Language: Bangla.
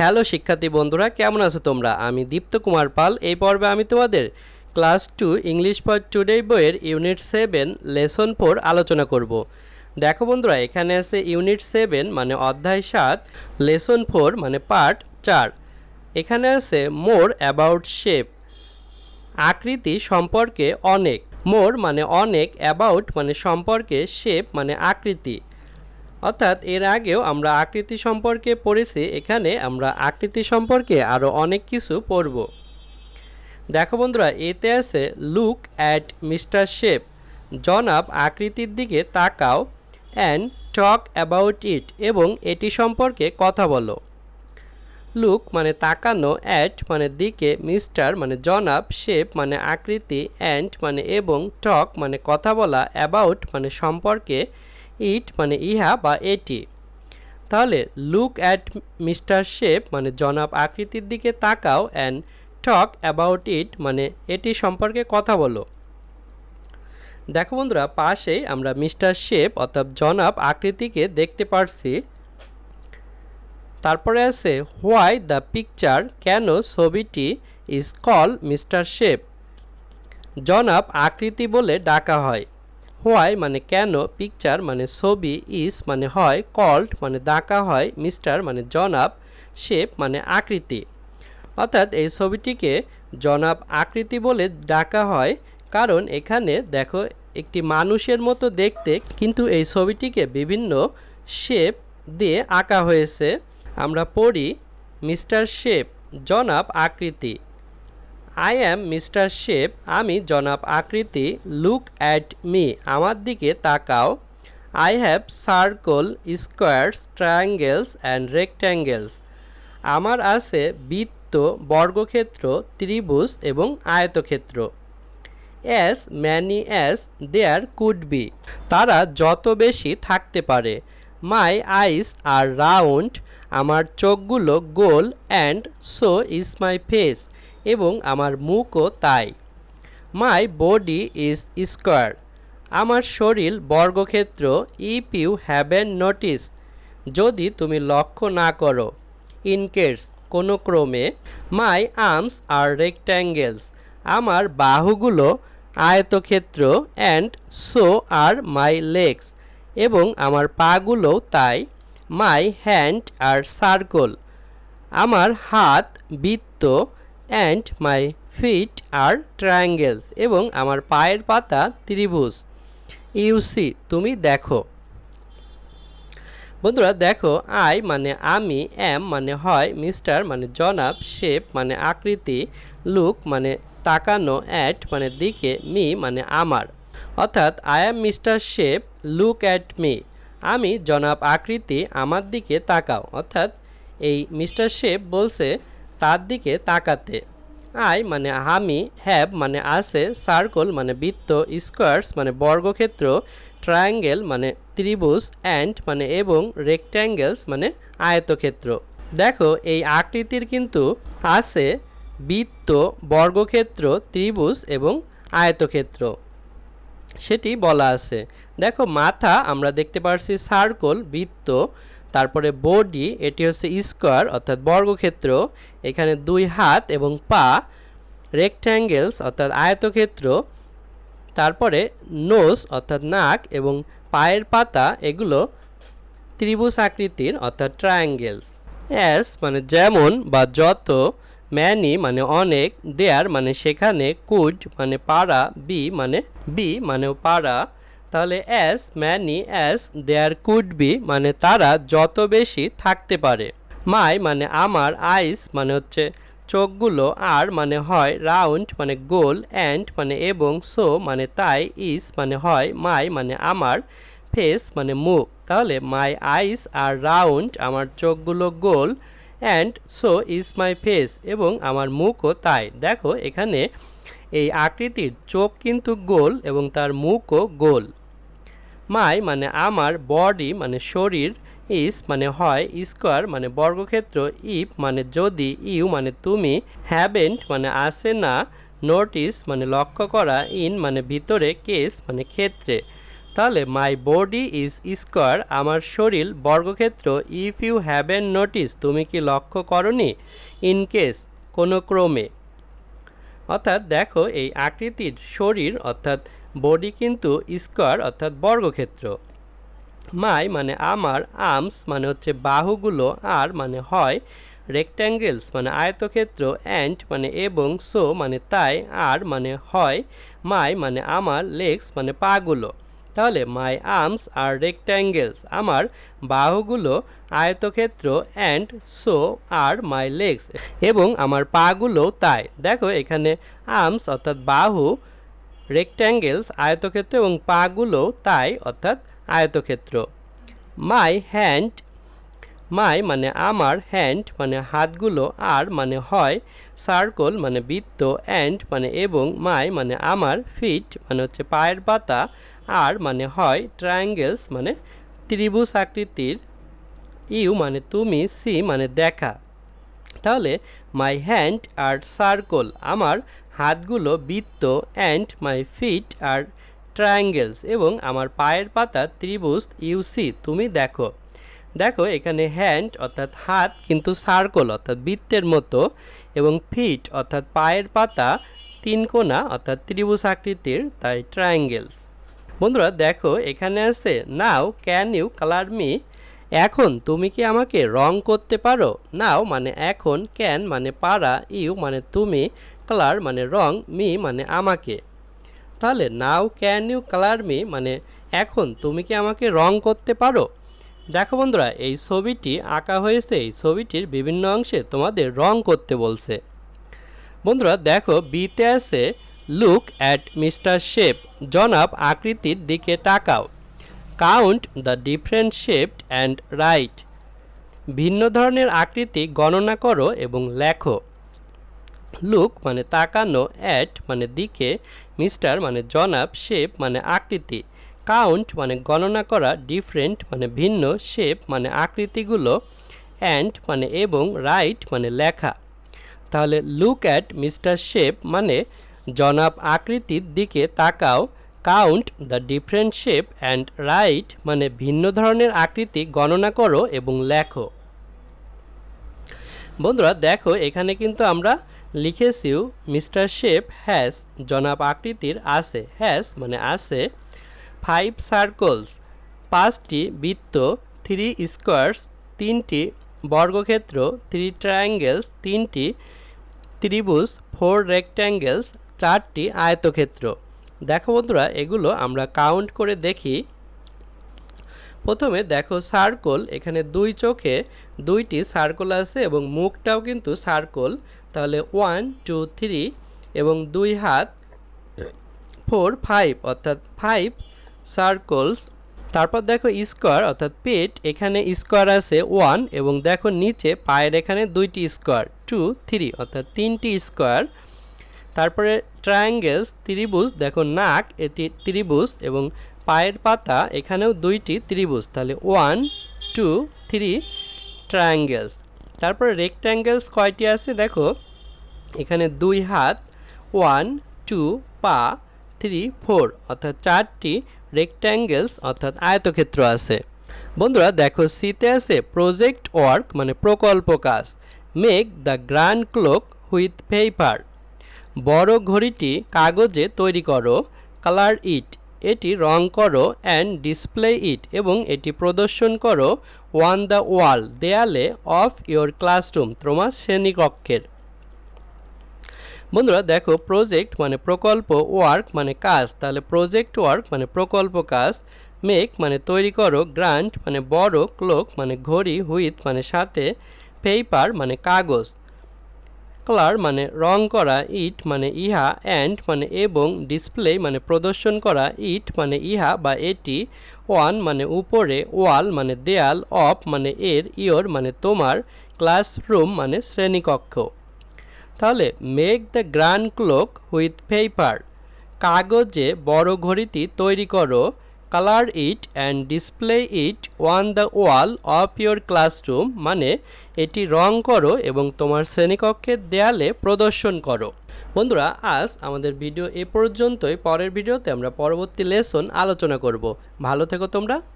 হ্যালো শিক্ষার্থী বন্ধুরা, কেমন আছো তোমরা? আমি দীপ্ত কুমার পাল। এই পর্বে আমি তোমাদের class two English for today বইয়ের ইউনিট সেভেন লেসন ফোর আলোচনা করব। দেখো বন্ধুরা, এখানে আছে ইউনিট সেভেন মানে অধ্যায় সাত, লেসন ফোর মানে পার্ট চার। এখানে আছে মোর অ্যাবাউট শেপ। আকৃতি সম্পর্কে অনেক। মোর মানে অনেক, অ্যাবাউট মানে সম্পর্কে, শেপ মানে আকৃতি। অর্থাৎ এর আগেও আমরা আকৃতি সম্পর্কে পড়েছি, এখানে আমরা আকৃতি সম্পর্কে আরও অনেক কিছু পড়ব। দেখো বন্ধুরা, এতে আছে লুক অ্যাট মিস্টার শেপ জনাব আকৃতির দিকে তাকাও অ্যান্ড টক অ্যাবাউট ইট এবং এটি সম্পর্কে কথা বলো। লুক মানে তাকানো অ্যাট মানে দিকে মিস্টার মানে জনাব শেপ মানে আকৃতি অ্যান্ড মানে এবং টক মানে কথা বলা অ্যাবাউট মানে সম্পর্কে ইট মানে ইহা বা এটি। তাহলে লুক অ্যাট মিস্টার শেপ মানে জনাব আকৃতির দিকে তাকাও অ্যান্ড টক অ্যাবাউট ইট মানে এটি সম্পর্কে কথা বলো। দেখো বন্ধুরা, পাশেই আমরা মিস্টার শেপ অর্থাৎ জনাব আকৃতিকে দেখতে পারছি। তারপরে আছে হোয়াই দ্য পিকচার কেন ছবিটি ইজ কল মিস্টার শেপ জনাব আকৃতি বলে ডাকা হয়। হোয়াই মানে কেন পিকচার মানে ছবি ইজ মানে হয় কল্ড মানে ডাকা হয় মিস্টার মানে জনাব শেপ মানে আকৃতি। অর্থাৎ এই ছবিটিকে জনাব আকৃতি বলে ডাকা হয়, কারণ এখানে দেখো একটি মানুষের মতো দেখতে, কিন্তু এই ছবিটিকে বিভিন্ন শেপ দিয়ে আঁকা হয়েছে। আমরা পড়ি মিস্টার শেপ জনাব আকৃতি। আই অ্যাম মিস্টার শেপ আমি জনাব আকৃতি লুক অ্যাট মি আমার দিকে তাকাও। I have circle squares triangles and rectangles আমার আছে বৃত্ত, বর্গক্ষেত্র, ত্রিভুজ এবং আয়তক্ষেত্র। As many as there could be তারা যত বেশি থাকতে পারে। মাই আইস আর রাউন্ড আমার চোখগুলো গোল and so is my face এবং আমার মুখও তাই। মাই বডি ইজ স্কোয়ার আমার শরীর বর্গক্ষেত্র ইফ ইউ হ্যাভেন নোটিস যদি তুমি লক্ষ্য না করো। ইন কেস কোনো ক্রমে মাই আর্মস আর রেক্ট্যাঙ্গেলস আমার বাহুগুলো আয়তক্ষেত্র অ্যান্ড সো আর মাই লেগস এবং আমার পাগুলোও তাই। মাই হ্যান্ড আর সার্কল আমার হাত, বৃত্ত অ্যান্ড মাই ফিট আর ট্রায়াঙ্গেলস এবং আমার পায়ের পাতা ত্রিভুজ। ইউসি তুমি দেখো। বন্ধুরা, দেখো আই মানে আমি এম মানে হয় মিস্টার মানে জনাব শেপ মানে আকৃতি লুক মানে তাকানো অ্যাট মানে দিকে মি মানে আমার। অর্থাৎ I am mister shape look at me আমি জনাব আকৃতি, আমার দিকে তাকাও। অর্থাৎ, এই মিস্টার শেপ বলছে তার দিকে তাকাতে। আই মানে আমি হ্যাভ মানে আছে, সার্কল মানে বৃত্ত, স্কোয়ার্স মানে বর্গক্ষেত্র, ট্রায়াঙ্গেল মানে ত্রিভুজ, অ্যান্ড মানে এবং রেক্ট্যাঙ্গেলস মানে আয়তক্ষেত্র। দেখো, এই আকৃতির কিন্তু আছে বৃত্ত, বর্গক্ষেত্র, ত্রিভুজ এবং আয়তক্ষেত্র। সেটি বলা আছে। দেখো, মাথা আমরা দেখতে পারছি সার্কল, বৃত্ত তারপরে বডি এটি হচ্ছে স্কোয়ার অর্থাৎ বর্গক্ষেত্র, এখানে দুই হাত এবং পা রেক্ট্যাঙ্গেলস অর্থাৎ আয়তক্ষেত্র, তারপরে নোজ অর্থাৎ নাক এবং পায়ের পাতা, এগুলো ত্রিভুজ আকৃতির, অর্থাৎ ট্রায়াঙ্গেলস অ্যাস মানে যেমন বা যত ম্যানি মানে অনেক দেয়ার মানে সেখানে কুড মানে পাড়া বি মানে বি মানেও পাড়া তাহলে as many as there could be মানে তারা যত বেশি থাকতে পারে। মাই মানে আমার আইস মানে হচ্ছে চোখগুলো, আর মানে হয় রাউন্ড মানে গোল অ্যান্ড মানে এবং সো মানে তাই ইস মানে হয় মাই মানে আমার ফেস মানে মুখ। তাহলে মাই আইস আর রাউন্ড আমার চোখগুলো গোল and so is my face এবং আমার মুখও তাই। দেখো এখানে এই আকৃতির চোখ কিন্তু গোল এবং তার মুখও গোল। মাই মানে আমার, বডি মানে শরীর, ইস মানে হয়, স্কোয়ার মানে বর্গক্ষেত্র, ইফ মানে যদি, ইউ মানে তুমি, হ্যাভেন্ট মানে আসে না, নোটিস মানে লক্ষ্য করা, ইন মানে ভিতরে, কেস মানে ক্ষেত্রে। তাহলে মাই বডি ইজ স্কোয়ার, আমার শরীর বর্গক্ষেত্র, ইফ ইউ হ্যাভেন নোটিস, তুমি কি লক্ষ্য করনি? ইন কেস, কোনো ক্রমে। অর্থাৎ দেখো, এই আকৃতির শরীর, অর্থাৎ বডি কিন্তু স্কোয়ার অর্থাৎ বর্গক্ষেত্র। মাই মানে আমার আর্মস মানে হচ্ছে বাহুগুলো, আর মানে হয় রেক্ট্যাঙ্গেলস মানে আয়তক্ষেত্র অ্যান্ড মানে এবং সো মানে তাই, আর মানে হয় মাই মানে আমার লেগস মানে পাগুলো। তাহলে মাই আর্মস আর রেক্ট্যাঙ্গেলস আমার বাহুগুলো, আয়তক্ষেত্র অ্যান্ড সো আর মাই লেগস এবং আমার পাগুলো তাই। দেখো এখানে আর্মস অর্থাৎ বাহু রেক্ট্যাঙ্গেলস আয়তক্ষেত্র এবং পাগুলো তাই, অর্থাৎ আয়তক্ষেত্র। মাই হ্যান্ড মাই মানে আমার হ্যান্ড মানে হাতগুলো, আর মানে হয় সার্কল মানে বৃত্ত অ্যান্ড মানে এবং মাই মানে আমার ফিট মানে হচ্ছে পায়ের পাতা, আর মানে হয় ট্রায়াঙ্গেলস মানে ত্রিভুজ আকৃতির ইউ মানে তুমি সি মানে দেখা। তাহলে মাই হ্যান্ড আর সার্কল আমার হাতগুলো বৃত্ত অ্যান্ড মাই ফিট আর ট্রায়াঙ্গেলস এবং আমার পায়ের পাতা ত্রিভুজ ইউসি তুমি দেখো। দেখো, এখানে হ্যান্ড অর্থাৎ হাত কিন্তু সার্কল অর্থাৎ বৃত্তের মতো এবং ফিট অর্থাৎ পায়ের পাতা তিন কোণা অর্থাৎ ত্রিভুজ আকৃতির, তাই ট্রায়াঙ্গেলস বন্ধুরা, দেখো, এখানে আছে now can you colour me এখন, তুমি কি আমাকে রং করতে পারো? নাও মানে এখন ক্যান মানে পারা ইউ মানে তুমি কালার মানে রং মি মানে আমাকে। তাহলে now can you colour me মানে এখন তুমি কি আমাকে রং করতে পারো? দেখো বন্ধুরা, এই ছবিটি আঁকা হয়েছে, এই ছবিটির বিভিন্ন অংশে তোমাদের রং করতে বলছে। বন্ধুরা, দেখো বিতে আছে লুক অ্যাট মিস্টার শেপ জনাব আকৃতির দিকে তাকাও। Count the different shape and write ভিন্ন ধরনের আকৃতি গণনা করো এবং লেখো। লুক মানে তাকানো অ্যাট মানে দিকে মিস্টার মানে জনাব শেপ মানে আকৃতি কাউন্ট মানে গণনা করা ডিফারেন্ট মানে ভিন্ন শেপ মানে আকৃতিগুলো অ্যান্ড মানে এবং রাইট মানে লেখা। তাহলে লুক অ্যাট মিস্টার শেপ মানে জনাব, আকৃতির দিকে তাকাও count the different shape and write মানে ভিন্ন ধরনের আকৃতি গণনা করো এবং লেখো। বন্ধুরা, দেখো, এখানে কিন্তু আমরা লিখেছিও মিস্টার শেপ হ্যাস জনাব আকৃতির আছে। হ্যাস মানে আছে। ফাইভ সার্কলস, পাঁচটি বৃত্ত, থ্রি স্কোয়ার্স, তিনটি বর্গক্ষেত্র, থ্রি ট্রায়াঙ্গেলস, তিনটি ত্রিভুজ, ফোর রেক্ট্যাঙ্গেলস, চারটি আয়তক্ষেত্র। দেখো বন্ধুরা, এগুলো আমরা কাউন্ট করে দেখি। প্রথমে দেখো সার্কল, এখানে দুই চোখে দুইটি সার্কল আছে এবং মুখটাও কিন্তু সার্কল। তাহলে ওয়ান, টু, থ্রি এবং দুই হাত, ফোর, ফাইভ, অর্থাৎ ফাইভ সার্কলস তারপর দেখো স্কোয়ার, অর্থাৎ পেট এখানে স্কোয়ার আছে ওয়ান এবং দেখো নিচে পায়ের এখানে দুইটি স্কোয়ার, টু, থ্রি, অর্থাৎ তিনটি স্কোয়ার। তারপরে ট্রায়াঙ্গেলস ত্রিভুজ, দেখো নাক, এটি ত্রিভুজ এবং পায়ের পাতা, এখানেও দুইটি ত্রিভুজ। তাহলে ওয়ান, টু, থ্রি ট্রায়াঙ্গেলস তারপরে রেক্ট্যাঙ্গেলস কয়টি আছে দেখো? এখানে দুই হাত ওয়ান টু পা থ্রি ফোর অর্থাৎ চারটি রেক্ট্যাঙ্গেলস অর্থাৎ আয়তক্ষেত্র আছে। বন্ধুরা, দেখো সিতে আছে প্রজেক্ট ওয়ার্ক মানে প্রকল্প কাজ। Make the grand clock with paper বড় ঘড়িটি কাগজে তৈরি করো কালার ইট এটি রং করো অ্যান্ড ডিসপ্লে ইট এবং এটি প্রদর্শন করো ওয়ান দ্য ওয়াল দেয়ালে অফ ইয়োর ক্লাসরুম, তোমার শ্রেণীকক্ষের। বন্ধুরা, দেখো, প্রজেক্ট মানে প্রকল্প, ওয়ার্ক মানে কাজ। তাহলে প্রজেক্ট, ওয়ার্ক মানে প্রকল্প, কাজ। মেক মানে তৈরি করো, গ্রান্ট মানে বড়, ক্লোক মানে ঘড়ি, হুইথ মানে সাথে, পেপার মানে কাগজ। কালার মানে রং করা ইট মানে ইহা অ্যান্ড মানে এবং ডিসপ্লে মানে প্রদর্শন করা ইট মানে ইহা বা এটি ওয়ান মানে উপরে ওয়াল মানে দেয়াল অফ মানে এর ইয়োর মানে তোমার ক্লাসরুম মানে শ্রেণীকক্ষ। তাহলে make the grand clock with paper কাগজে বড় ঘড়িটি তৈরি করো colour it and display it on the wall of your classroom মানে এটি রং করো এবং তোমার শ্রেণীকক্ষের দেয়ালে প্রদর্শন করো। বন্ধুরা, আজ আমাদের ভিডিও এ পর্যন্তই। পরের ভিডিওতে আমরা পরবর্তী লেসন আলোচনা করব। ভালো থেকো তোমরা।